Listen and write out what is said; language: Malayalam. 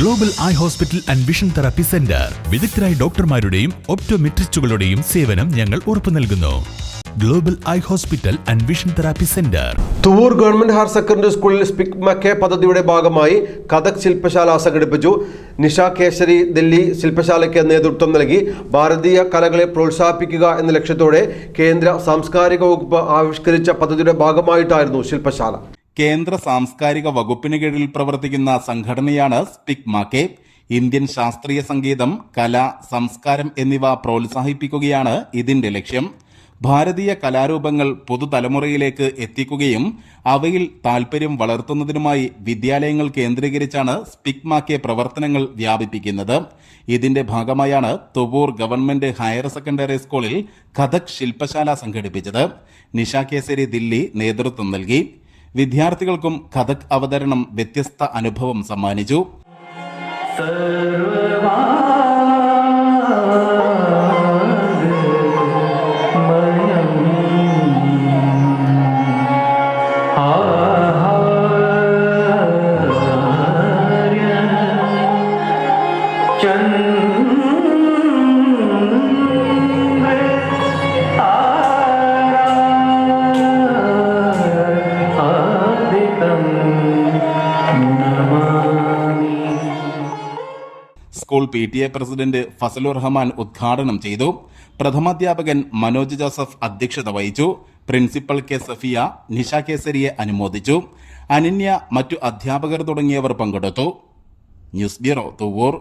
Global eye hospital and vision therapy centre വിദഗ്ധരായ ഡോക്ടർമാരുടെയും ഒപ്റ്റോമെട്രിസ്റ്റുകളുടെയും സേവനം ഞങ്ങൾ ഉറപ്പു നൽകുന്നു. Global eye hospital and vision therapy centre Thuvoor government higher secondary സ്കൂളിൽ സ്പിക് മക്കെ പദ്ധതിയുടെ ഭാഗമായി കഥക് ശില്പശാല സംഘടിപ്പിച്ചു. നിഷ കേശരി ദില്ലി ശില്പശാലയ്ക്ക് നേതൃത്വം നൽകി. ഭാരതീയ കലകളെ പ്രോത്സാഹിപ്പിക്കുക എന്ന ലക്ഷ്യത്തോടെ കേന്ദ്ര സാംസ്കാരിക വകുപ്പ് ആവിഷ്കരിച്ച പദ്ധതിയുടെ ഭാഗമായിട്ടായിരുന്നു ശില്പശാല. കേന്ദ്ര സാംസ്കാരിക വകുപ്പിന് കീഴിൽ പ്രവർത്തിക്കുന്ന സംഘടനയാണ് സ്പിക് മാക്കെ ഇന്ത്യൻ ശാസ്ത്രീയ സംഗീതം കല സംസ്കാരം എന്നിവ പ്രോത്സാഹിപ്പിക്കുകയാണ് ഇതിന്റെ ലക്ഷ്യം. ഭാരതീയ കലാരൂപങ്ങൾ പുതുതലമുറയിലേക്ക് എത്തിക്കുകയും അവയിൽ താൽപ്പര്യം വളർത്തുന്നതിനുമായി വിദ്യാലയങ്ങൾ കേന്ദ്രീകരിച്ചാണ് സ്പിക് മാക്കെ പ്രവർത്തനങ്ങൾ വ്യാപിപ്പിക്കുന്നത്. ഇതിന്റെ ഭാഗമായാണ് തുവൂർ ഗവൺമെന്റ് ഹയർ സെക്കൻഡറി സ്കൂളിൽ കഥക് ശില്പശാല സംഘടിപ്പിച്ചത്. നിഷ കേസരി ദില്ലി നേതൃത്വം നൽകി. വിദ്യാർത്ഥികൾക്കും കഥക് അവതരണം വ്യത്യസ്ത അനുഭവം സമ്മാനിച്ചു. School P T A president Fazlur Rahman ഉദ്ഘാടനം ചെയ്തു. പ്രഥമാധ്യാപകൻ മനോജ് ജോസഫ് അധ്യക്ഷത വഹിച്ചു. പ്രിൻസിപ്പൽ കെ സഫിയ നിഷ കേസരിയെ അനുമോദിച്ചു. അനന്യ മറ്റു അധ്യാപകർ തുടങ്ങിയവർ പങ്കെടുത്തു. News bureau Thuvoor.